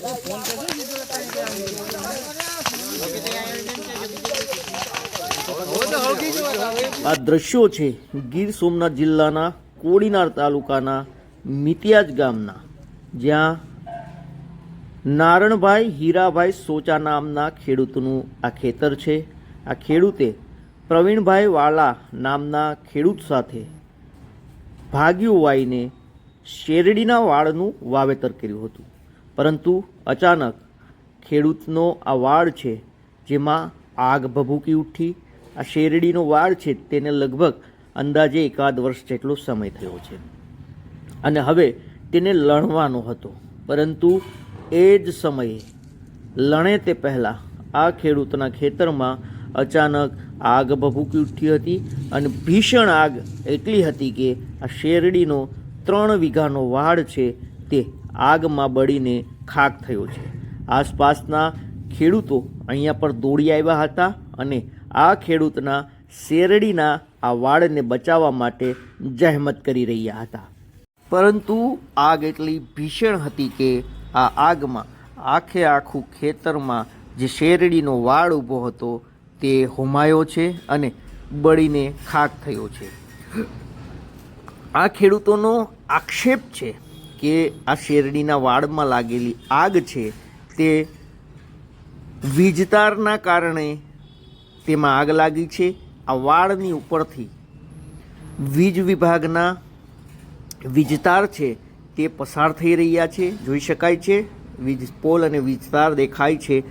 આ દ્રશ્યો છે ગીર સોમનાથ જિલ્લાના કોડીનાર તાલુકાના મિતિયાજ ગામના, જ્યાં નારણભાઈ હીરાભાઈ સોચા નામના ખેડૂતનું આ ખેતર છે. આ ખેડૂતે પ્રવીણભાઈ વાલા નામના ખેડૂત સાથે ભાગ્યું વાઈને શેરડીના વાળનું વાવેતર કર્યું હતું. પરંતુ અચાનક ખેડૂતનો આ વાડ છે, જેમાં આગ ભભૂકી ઉઠી, આ શેરડીનો વાડ છે, તેને લગભગ અંદાજે એકાદ વર્ષ જેટલો સમય થયો છે. અને હવે તેને લણવાનો હતો. પરંતુ એ જ સમયે, લણે તે પહેલાં, આ ખેડૂતના ખેતરમાં અચાનક આગ ભભૂકી ઉઠી હતી અને ભીષણ આગ એટલી હતી કે આ શેરડીનો ત્રણ વીઘાનો વાડ છે તે આગમાં બળીને ખાક થયો છે. આસપાસના ખેડૂતો અહીંયા પર દોડી આવ્યા હતા અને આ ખેડૂતના શેરડીના આ વાડને બચાવવા માટે જહેમત કરી રહ્યા હતા. પરંતુ આગ એટલી ભીષણ હતી કે આ આગમાં આખે આખું ખેતરમાં જે શેરડીનો વાડ ઊભો હતો તે હોમાયો છે અને બળીને ખાક થયો છે. આ ખેડૂતોનો આક્ષેપ છે કે આ શેરડીના વાડમાં લાગેલી આગ છે, તે વીજતારના કારણે તેમાં આગ લાગી છે. આ વાડની ઉપરથી વીજ વિભાગના વીજતાર છે, તે પસાર થઈ રહ્યા છે. જોઈ શકાય છે, વીજ પોલ અને વીજતાર દેખાય છે.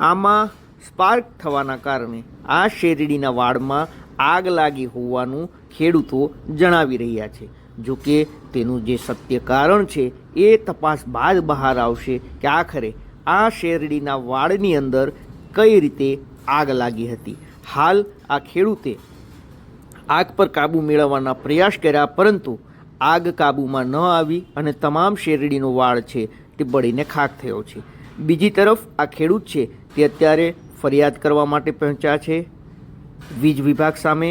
આમાં સ્પાર્ક થવાના કારણે આ શેરડીના વાડમાં આગ લાગી હોવાનું ખેડૂતો જણાવી રહ્યા છે. જો કે તેનું જે સત્ય કારણ છે, એ તપાસ બાદ બહાર આવશે કે આખરે આ શેરડીના વાડની અંદર કઈ રીતે આગ લાગી હતી. હાલ આ ખેડૂતે આગ પર કાબૂ મેળવવાના પ્રયાસ કર્યા, પરંતુ આગ કાબૂમાં ન આવી અને તમામ શેરડીનો વાળ છે તે બળીને ખાક થયો છે. બીજી તરફ આ ખેડૂત છે તે અત્યારે ફરિયાદ કરવા માટે પહોંચ્યા છે. વીજ વિભાગ સામે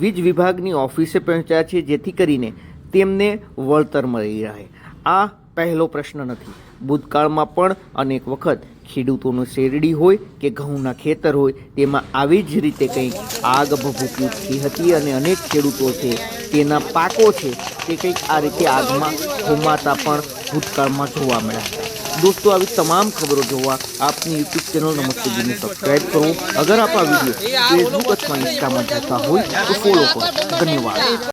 વીજ વિભાગની ઓફિસે પહોંચ્યા છે, જેથી કરીને તેમને વળતર મળી રહે. આ પહેલો પ્રશ્ન નથી. ભૂતકાળમાં પણ અનેક વખત ખેડૂતોનું શેરડી હોય કે ઘઉંના ખેતર હોય, તેમાં આવી જ રીતે કંઈક આગ ભભૂકી ઉઠી હતી અને અનેક ખેડૂતો છે, તેના પાકો છે, તે કંઈક આ રીતે આગમાં હોમાતા પણ ભૂતકાળમાં જોવા મળ્યા દોસ્તો, આવી તમામ ખબરો જોવા આપની યુટ્યુબ ચેનલ નમસ્તે જીને સબસ્ક્રાઇબ કરો. અગર આપ આ વીડિયો ફેસબુક અથવા ઇન્સ્ટામાં જોતા હોય તો ફોલો કરો. ધન્યવાદ.